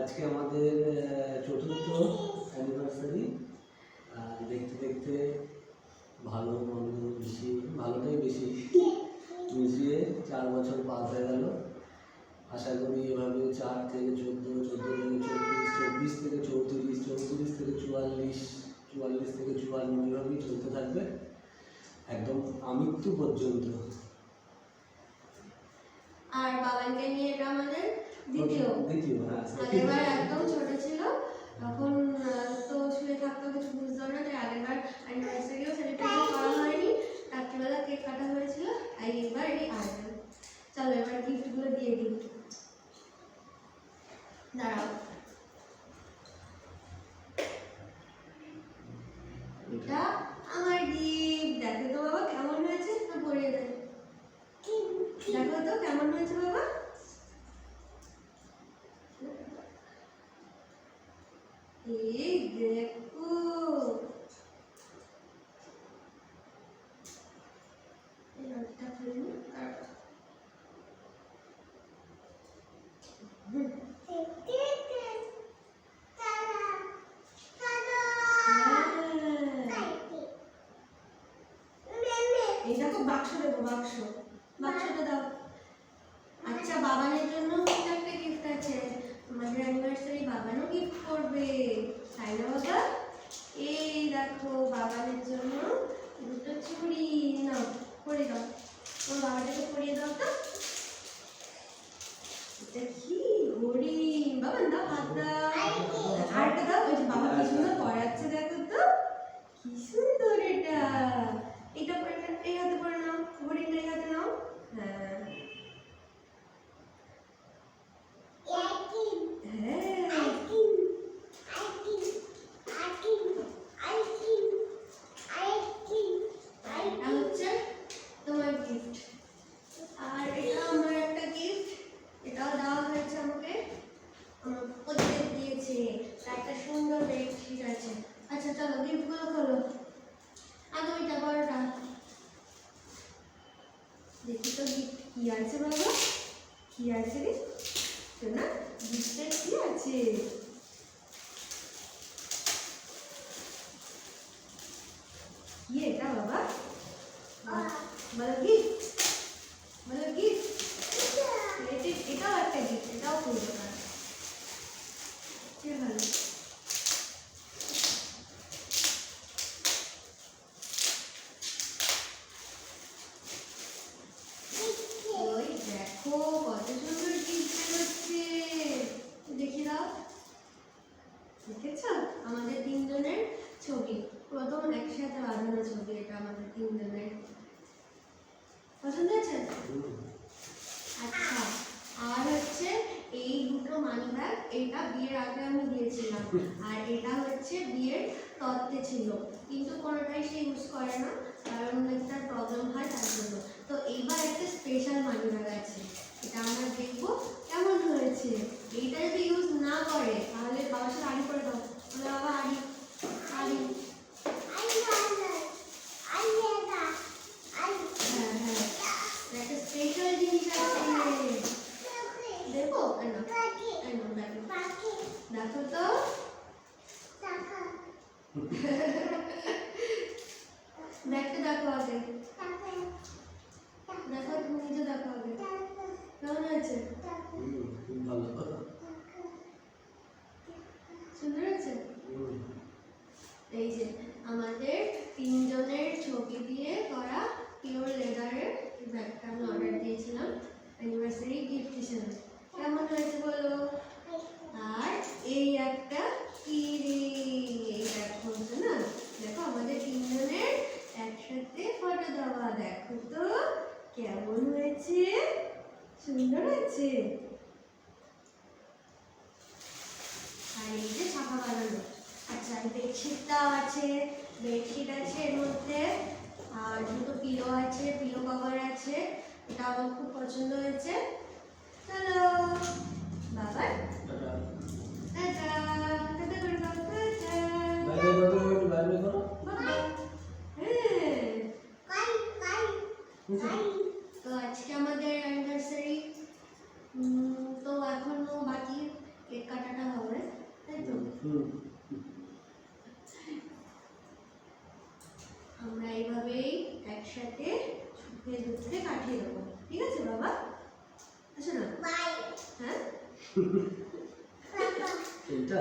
আজকে আমাদের চতুর্থ অ্যানিভার্সারি দেখতে দেখতে ভালো মন্দ বেশি ভালোটাই বেশি মিশিয়ে চার বছর পার হয়ে গেল। আশা করি এভাবে চার থেকে চোদ্দ চোদ্দ থেকে চব্বিশ চব্বিশ থেকে চৌত্রিশ চৌত্রিশ থেকে চুয়াল্লিশ চুয়াল্লিশ থেকে চুয়ান্ন এভাবেই চলতে থাকবে। একদম আমৃত্যু পর্যন্ত। আর বাবানকে নিয়ে এটা আমাদের দ্বিতীয়। দ্বিতীয় হ্যাঁ আগেরবার একদম ছোট ছিল। তখন তো শুয়ে থাকতো কিছু বুঝতো না তাই আগেরবার অ্যানিভার্সারিও সেলিব্রেশন করা হয়নি। রাত্রিবেলা কেক কাটা হয়েছিল আর এবার এই আরেকটা চলো এবার গিফটগুলো দিয়ে দিই। দাঁড়াও। এটা আমার গিফট দেখো তো বাবা কেমন হয়েছে? না পরিয়ে দেয়। তো কেমন হয়েছে বাবা? এই দেখো। হ্যাঁ। এই দেখো বাক্স দেবো বাক্স। বাক্সটা দাও। আচ্ছা বাবানের জন্য একটা গিফট আছে। আমাদের অ্যানিভার্সারি বাবানও গিফট করবে। তাই না বাবা? এই দেখো, বাবানের জন্য দুটো চুড়ি। নাও পরিয়ে দাও। তোমার বাবাটাকে পরিয়ে দাও তো। কি? ঘড়ি বাবা, দাও হাত দাও দাও। ওই যে বাবা কি সুন্দর পড়াচ্ছে, দেখো তো। কি সুন্দর এটা। এটা পরে এই হাতে পরে নাও। ঘড়িটা এই হাতে নাও। হ্যাঁ এটা হচ্ছে তোমার গিফট আর এটা আমার একটা গিফট এটাও দেওয়া হয়েছে আমাকে আমার প্রত্যেক দিয়েছে তার একটা সুন্দর বেডশিট আছে আচ্ছা চলো গিফটগুলো খোলো আগে ওইটা বড়টা দেখি তো গিফট কি আছে বাবা? কি আছে রে? শোনা গিফটে কি আছে কি এটা বাবা বলো গিফট বলো গিফট এটাও একটা গিফট এটাও খুলতে পারো সে ভালো ওই দেখো কত সুন্দর গিফট বেরোচ্ছে দেখি দাও দেখেছ আমাদের তিনজনের ছবি। প্রথম একসাথে বাঁধানো ছবি, এটা আমাদের তিনজনের। পছন্দ হয়েছে? আচ্ছা আর হচ্ছে এই দুটো মানি ব্যাগ এটা বিয়ের আগে আমি দিয়েছিলাম। আর এটা হচ্ছে বিয়ের তত্ত্বে ছিল। কিন্তু কোনোটাই সে ইউজ করে না কারণ একটা প্রবলেম হয় তার জন্য তো এইবার একটা স্পেশাল মানি ব্যাগ আছে এটা আমরা দেখব কেমন হয়েছে এইটা যদি ইউজ না করে তাহলে বাবার সাথে আড়ি করে দাও বলে বাবা আড়ি আড়ি হ্যাঁ হ্যাঁ একটা স্পেশাল জিনিস আছে দেখো তো ব্যাগটা দেখো আগে দেখো তুমি নিজে দেখো আগে কেমন হয়েছে সুন্দর হয়েছে এই যে আমাদের তিনজনের ছবি দিয়ে করা পিওর লেদারের ব্যাগটা আমি অর্ডার দিয়েছিলাম অ্যানিভার্সারি গিফট হিসেবে কেমন হয়েছে বলো আর এই একটা কিরিং এই দেখো তো না দেখো আমাদের তিনজনের একসাথে ফটো দেওয়া দেখো তো কেমন হয়েছে? সুন্দর হয়েছে আর এই যে ছাপা বানানো। আচ্ছা বেডশিটটাও আছে বেডশিট আছে এর মধ্যে। আর দুটো পিলো আছে পিলো কভার আছে। এটা আমার খুব পছন্দ হয়েছে। চলো বাবা। টাটা। টাটা টাটা আমরা এইভাবেই একসাথে ছুটে দুঃখে কাটিয়ে দেবো। ঠিক আছে বাবা? আচ্ছা না। হ্যাঁ? এইটা